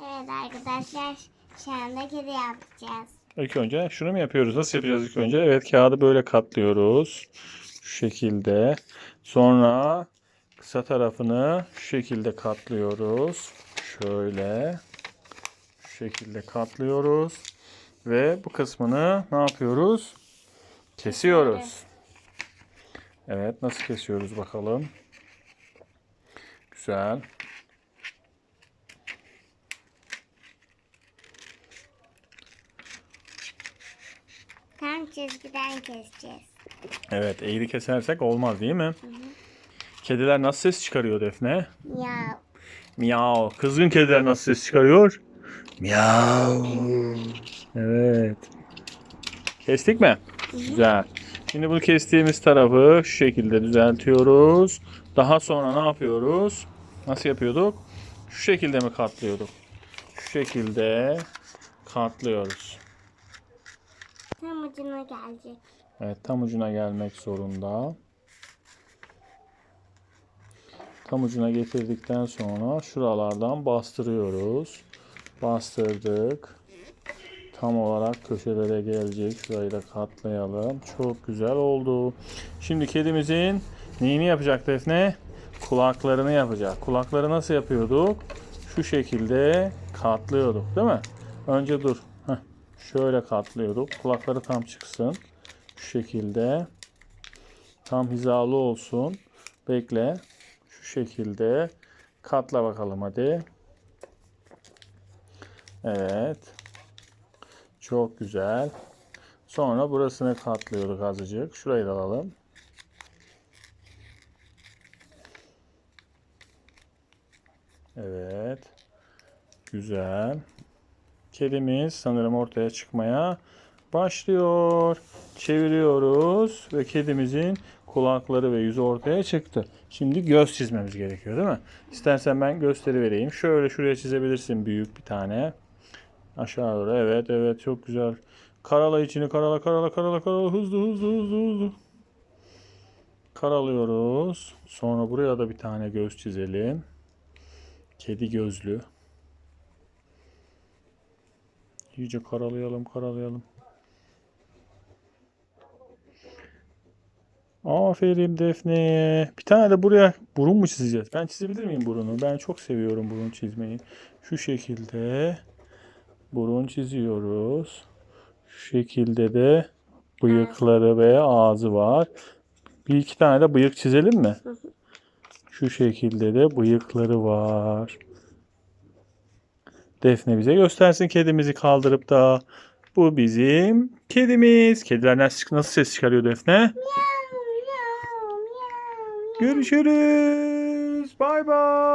Evet arkadaşlar şu anda kedi yapacağız. İlk önce şunu mu yapıyoruz? Nasıl yapacağız ilk önce? Evet kağıdı böyle katlıyoruz. Şu şekilde. Sonra kısa tarafını şu şekilde katlıyoruz. Şöyle. Şu şekilde katlıyoruz. Ve bu kısmını ne yapıyoruz? Kesiyoruz. Evet nasıl kesiyoruz bakalım. Güzel. Tam çizgiden keseceğiz. Evet eğri kesersek olmaz değil mi? Kediler nasıl ses çıkarıyor Defne? Ya Miyav. Kızgın kediler nasıl ses çıkarıyor? Miyav. Evet. Kestik mi? Güzel. Şimdi bu kestiğimiz tarafı şu şekilde düzeltiyoruz. Daha sonra ne yapıyoruz? Nasıl yapıyorduk? Şu şekilde mi katlıyorduk? Şu şekilde katlıyoruz. Tam ucuna gelecek. Evet tam ucuna gelmek zorunda. Tam ucuna getirdikten sonra şuralardan bastırıyoruz. Bastırdık. Tam olarak köşelere gelecek. Şurayı da katlayalım. Çok güzel oldu. Şimdi kedimizin neyini yapacak Defne? Kulaklarını yapacak. Kulakları nasıl yapıyorduk? Şu şekilde katlıyorduk değil mi? Önce dur. Şöyle katlıyorduk. Kulakları tam çıksın. Şu şekilde. Tam hizalı olsun. Bekle. Şu şekilde. Katla bakalım hadi. Evet. Çok güzel. Sonra burasını katlıyorduk azıcık. Şurayı da alalım. Evet. Güzel. Kedimiz sanırım ortaya çıkmaya başlıyor. Çeviriyoruz ve kedimizin kulakları ve yüzü ortaya çıktı. Şimdi göz çizmemiz gerekiyor değil mi? İstersen ben gösteri vereyim. Şöyle şuraya çizebilirsin büyük bir tane. Aşağı doğru. Evet evet çok güzel. Karala içini karala karala karala karala hızlı hızlı hızlı hızlı. Karalıyoruz. Sonra buraya da bir tane göz çizelim. Kedi gözlü. İyice karalayalım karalayalım. Aferin Defne. Bir tane de buraya burun mu çizeceğiz? Ben çizebilir miyim burunu? Ben çok seviyorum burun çizmeyi. Şu şekilde burun çiziyoruz. Şu şekilde de bıyıkları ve ağzı var. Bir iki tane de bıyık çizelim mi? Şu şekilde de bıyıkları var. Defne bize göstersin kedimizi kaldırıp da. Bu bizim kedimiz. Kediler nasıl, ses çıkarıyor Defne? Görüşürüz. Bay bay.